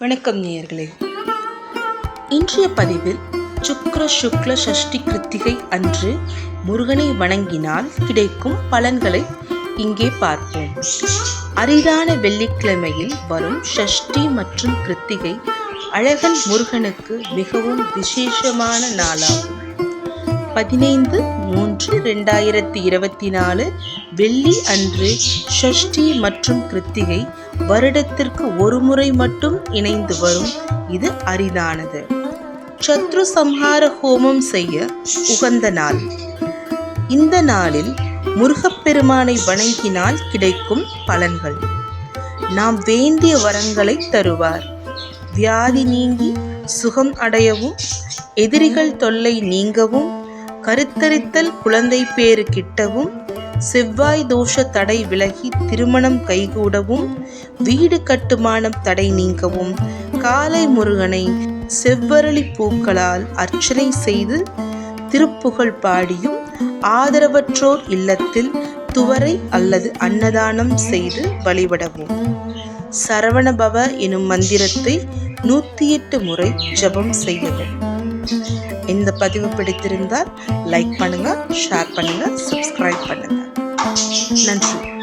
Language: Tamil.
வணக்கம் நேயர்களே. இன்றைய பதிவில் சுக்ர சுக்ல சஷ்டி கிருத்திகை அன்று முருகனை வணங்கினால் கிடைக்கும் பலன்களை இங்கே பார்ப்போம் அரிதான வெள்ளிக்கிழமையில் வரும் சஷ்டி மற்றும் கிருத்திகை அழகன் முருகனுக்கு மிகவும் விசேஷமான நாளாகும். பதினைந்து மூன்று ரெண்டாயிரத்தி இருபத்தி நாலு வெள்ளி அன்று ஷஷ்டி மற்றும் கிருத்திகை வருடத்திற்கு ஒரு முறை மட்டும் இணைந்து வரும். இது அரிதானது. சத்ரு சம்ஹார ஹோமம் செய்ய உகந்த நாள். இந்த நாளில் முருகப்பெருமானை வணங்கினால் கிடைக்கும் பலன்கள். நாம் வேண்டிய வரங்களை தருவார். வியாதி நீங்கி சுகம் அடையவும் எதிரிகள் தொல்லை நீங்கவும் கருத்தரித்தல் குழந்தை பேறு கிட்டவும் செவ்வாய் தோஷ தடை விலகி திருமணம் கைகூடவும் வீடு கட்டுமானம் தடை நீங்கவும் காலை முருகனை செவ்வரளி பூக்களால் அர்ச்சனை செய்து திருப்புகழ் பாடியும் ஆதரவற்றோர் இல்லத்தில் துவரை அல்லது அன்னதானம் செய்து வழிபடவும். சரவணபவ எனும் மந்திரத்தை நூற்றி எட்டு முறை ஜபம் செய்யவும். இந்த பதிவு பிடித்திருந்தால் லைக் பண்ணுங்க ஷேர் பண்ணுங்க சப்ஸ்கிரைப் 难吃。